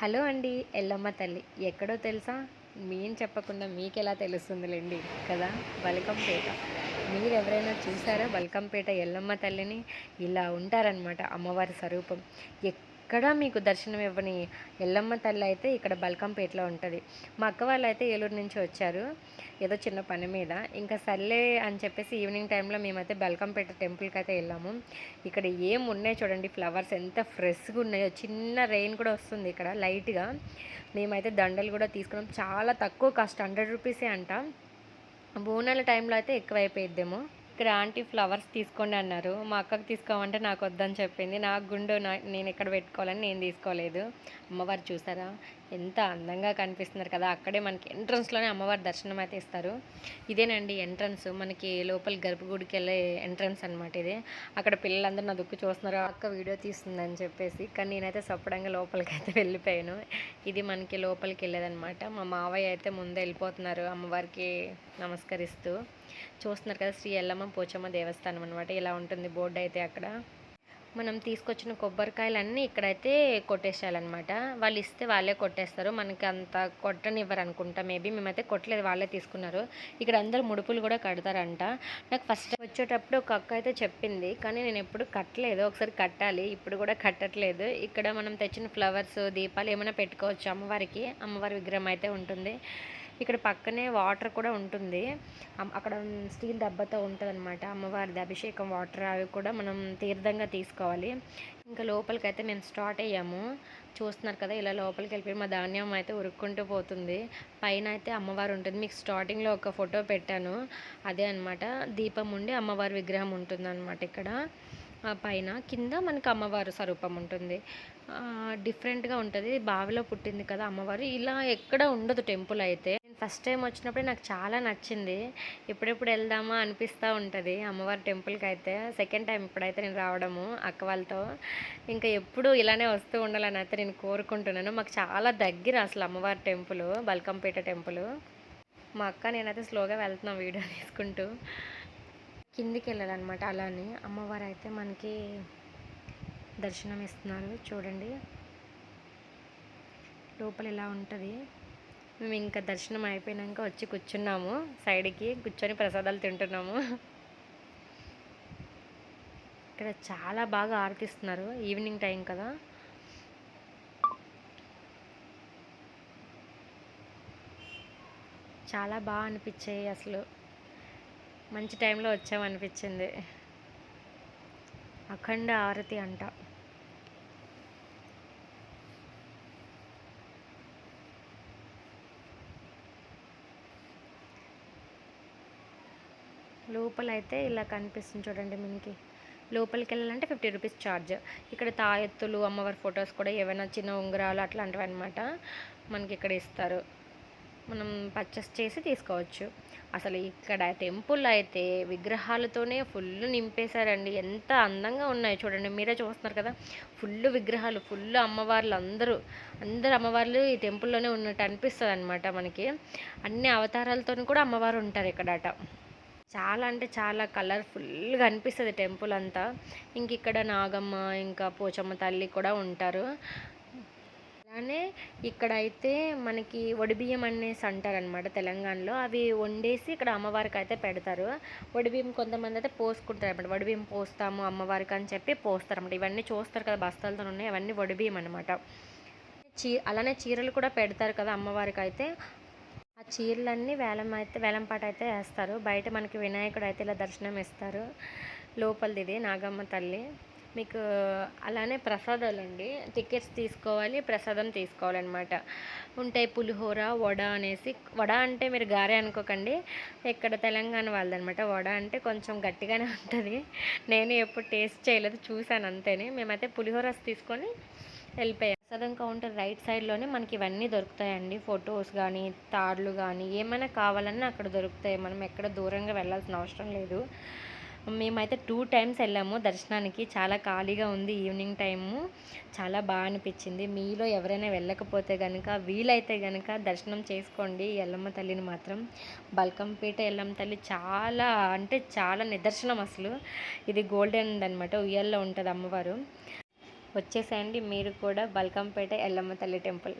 Hello అండి ఎల్లమ్మ తల్లి. ఎక్కడో తెలుసా? మేం చెప్పకుండా మీకు ఎలా తెలుస్తుందిలేండి కదా? బల్కంపేట. మీరు ఎవరైనా చూసారా బల్కంపేట ఎల్లమ్మ తల్లిని? ఇలా ఉంటారనమాట అమ్మవారి స్వరూపం. ఎక్కడ మీకు దర్శనం ఇవ్వని ఎల్లమ్మ తల్లి అయితే ఇక్కడ బల్కంపేటలో ఉంటుంది. మా అక్క వాళ్ళు అయితే ఏలూరు నుంచి వచ్చారు. ఏదో చిన్న పని మీద. ఇంకా సర్లే అని చెప్పేసి ఈవినింగ్ టైంలో మేమైతే బల్కంపేట టెంపుల్కి అయితే వెళ్ళాము. ఇక్కడ ఏం ఉన్నాయి చూడండి ఫ్లవర్స్ ఎంత ఫ్రెష్గా ఉన్నాయో. చిన్న రెయిన్ కూడా వస్తుంది ఇక్కడ లైట్గా. మేమైతే దండలు కూడా తీసుకున్నాం. చాలా తక్కువ కాస్ట్ హండ్రెడ్ రూపీసే అంట. బోనాల టైంలో అయితే ఎక్కువైపోయిద్దేమో. ఇక్కడ ఆంటీ ఫ్లవర్స్ తీసుకోండి అన్నారు. మా అక్కకు తీసుకోమంటే నాకు వద్దని చెప్పింది. నాకు గుండు నేను ఎక్కడ పెట్టుకోవాలని నేను తీసుకోలేదు. అమ్మవారు చూసారా? ఎంత అందంగా కనిపిస్తున్నారు కదా. అక్కడే మనకి ఎంట్రన్స్లోనే అమ్మవారి దర్శనం అయితే ఇస్తారు. ఇదేనండి ఎంట్రన్స్. మనకి లోపల గర్భగుడికి వెళ్ళే ఎంట్రన్స్ అనమాట ఇది. అక్కడ పిల్లలందరూ నా దుక్కు చూస్తున్నారు. అక్క వీడియో తీస్తుందని చెప్పేసి. కానీ నేనైతే సప్పడంగా లోపలికి అయితే వెళ్ళిపోయాను. ఇది మనకి లోపలికి వెళ్ళేదనమాట మా మావయ్య అయితే ముందే వెళ్ళిపోతున్నారు అమ్మవారికి నమస్కరిస్తూ. చూస్తున్నారు కదా శ్రీ ఎల్లమ్మ పోచమ్మ దేవస్థానం అనమాట ఇలా ఉంటుంది బోర్డు అయితే అక్కడ. మనం తీసుకొచ్చిన కొబ్బరికాయలన్నీ ఇక్కడైతే కొట్టేసేయాలన్నమాట. వాళ్ళు ఇస్తే వాళ్ళే కొట్టేస్తారు. మనకి అంత కొట్టనివ్వరు అనుకుంటా. మేబీ మేమైతే కొట్టలేదు వాళ్ళే తీసుకున్నారు. ఇక్కడ అందరు ముడుపులు కూడా కడతారంట. నాకు ఫస్ట్ వచ్చేటప్పుడు ఒక అక్క అయితే చెప్పింది కానీ నేను ఎప్పుడు కట్టలేదు. ఒకసారి కట్టాలి ఇప్పుడు కూడా కట్టట్లేదు. ఇక్కడ మనం తెచ్చిన ఫ్లవర్స్ దీపాలు ఏమైనా పెట్టుకోవచ్చు అమ్మవారికి. అమ్మవారి విగ్రహం అయితే ఉంటుంది. ఇక్కడ పక్కనే వాటర్ కూడా ఉంటుంది. అమ్- అక్కడ స్టీల్ డబ్బాతో ఉంటుంది అనమాట అమ్మవారిది అభిషేకం వాటర్ అవి కూడా మనం తీర్థంగా తీసుకోవాలి. ఇంకా లోపలికి అయితే మేము స్టార్ట్ అయ్యాము. చూస్తున్నారు కదా ఇలా లోపలికి వెళ్ళిపోయి మా ధాన్యం అయితే ఉరుక్కుంటూ పోతుంది. పైన అయితే అమ్మవారు ఉంటుంది. మీకు స్టార్టింగ్లో ఒక ఫోటో పెట్టాను. అదే అన్నమాట. దీపం ఉండి అమ్మవారి విగ్రహం ఉంటుంది అనమాట ఇక్కడ పైన కింద మనకి అమ్మవారు స్వరూపం ఉంటుంది. డిఫరెంట్గా ఉంటుంది. బావిలో పుట్టింది కదా అమ్మవారు. ఇలా ఎక్కడ ఉండదు టెంపుల్ అయితే. ఫస్ట్ టైం వచ్చినప్పుడే నాకు చాలా నచ్చింది. ఎప్పుడెప్పుడు వెళ్దామా అనిపిస్తూ ఉంటుంది. అమ్మవారి టెంపుల్కి అయితే సెకండ్ టైం ఇప్పుడైతే నేను రావడము అక్క వాళ్ళతో. ఇంకా ఎప్పుడు ఇలానే వస్తూ ఉండాలని అయితే నేను కోరుకుంటున్నాను. మాకు చాలా దగ్గర అసలు అమ్మవారి టెంపుల్ బల్కంపేట టెంపుల్. మా అక్క నేనైతే స్లోగా వెళ్తున్నాం వీడియో తీసుకుంటూ. కిందికి వెళ్ళాలన్నమాట అలానే. అమ్మవారు అయితే మనకి దర్శనం ఇస్తున్నారు చూడండి. లోపల ఇలా ఉంటుంది. మేము ఇంకా దర్శనం అయిపోయినాక వచ్చి కూర్చున్నాము. సైడ్కి కూర్చొని ప్రసాదాలు తింటున్నాము. ఇక్కడ చాలా బాగా ఆరతిస్తున్నారు. ఈవినింగ్ టైం కదా. చాలా బాగా అనిపించాయి అసలు. మంచి టైంలో వచ్చామనిపించింది. అఖండ ఆరతి అంట. లోపలైతే ఇలా కనిపిస్తుంది చూడండి మనకి. లోపలికి వెళ్ళాలంటే ఫిఫ్టీ రూపీస్ ఛార్జ్ ఇక్కడ తాయెత్తులు అమ్మవారి ఫొటోస్ కూడా ఏవైనా చిన్న ఉంగరాలు అట్లాంటివి అనమాట మనకి ఇక్కడ ఇస్తారు. మనం పర్చేస్ చేసి తీసుకోవచ్చు. అసలు ఇక్కడ టెంపుల్ అయితే విగ్రహాలతోనే ఫుల్ నింపేశారండి. ఎంత అందంగా ఉన్నాయి చూడండి. మీరే చూస్తున్నారు కదా. ఫుల్ విగ్రహాలు ఫుల్ అమ్మవార్లు అందరూ అందరు అమ్మవార్లు ఈ టెంపుల్లోనే ఉన్నట్టు అనిపిస్తుంది అనమాట మనకి. అన్ని అవతారాలతో కూడా అమ్మవారు ఉంటారు ఇక్కడట. చాలా అంటే చాలా కలర్ఫుల్గా అనిపిస్తుంది టెంపుల్ అంతా. ఇంక ఇక్కడ నాగమ్మ ఇంకా పోచమ్మ తల్లి కూడా ఉంటారు. అలానే ఇక్కడ అయితే మనకి వడిబియ్యం అనేసి అంటారనమాట తెలంగాణలో. అవి వండేసి ఇక్కడ అమ్మవారికి అయితే పెడతారు. వడిబియ్యం కొంతమంది అయితే పోసుకుంటారు అనమాట వడిబియ్యం పోస్తాము అమ్మవారికి అని చెప్పి పోస్తారన్నమాట. ఇవన్నీ చూస్తారు కదా బస్తాలతో ఉన్నాయి. అవన్నీ వడిబియ్యం అనమాట చీ అలానే చీరలు కూడా పెడతారు కదా అమ్మవారికి అయితే ఆ చీరలన్నీ వేలం అయితే వేలంపాట అయితే వేస్తారు. బయట మనకి వినాయకుడు అయితే ఇలా దర్శనం ఇస్తారు. లోపలిది ఇది నాగమ్మ తల్లి. మీకు అలానే ప్రసాదాలు అండి టికెట్స్ తీసుకోవాలి ప్రసాదం తీసుకోవాలన్నమాట. ఉంటాయి పులిహోర వడ అనేసి. వడ అంటే మీరు గారె అనుకోకండి. ఇక్కడ తెలంగాణ వాళ్ళదనమాట వడ అంటే కొంచెం గట్టిగానే ఉంటుంది. నేను ఎప్పుడు టేస్ట్ చేయలేదు చూశాను అంతేనే. మేమైతే పులిహోర తీసుకొని వెళ్ళిపోయాం. సదన్ కౌంటర్ రైట్ సైడ్లోనే మనకి ఇవన్నీ దొరుకుతాయండి. ఫొటోస్ కానీ తాడ్లు కానీ ఏమైనా కావాలన్నా అక్కడ దొరుకుతాయి. మనం ఎక్కడ దూరంగా వెళ్ళాల్సిన అవసరం లేదు. మేమైతే టూ టైమ్స్ వెళ్ళాము దర్శనానికి. చాలా ఖాళీగా ఉంది ఈవినింగ్ టైము. చాలా బాగా అనిపించింది. మీలో ఎవరైనా వెళ్ళకపోతే కనుక వీలైతే కనుక దర్శనం చేసుకోండి ఎల్లమ్మ తల్లిని మాత్రం. బల్కంపేట ఎల్లమ్మ తల్లి చాలా అంటే చాలా నిదర్శనం అసలు. ఇది గోల్డెన్ అనమాట ఉయ్యాల్లో ఉంటుంది అమ్మవారు. వచ్చేసేయండి. మీరు కూడా బల్కంపేట ఎల్లమ్మ తల్లి టెంపుల్.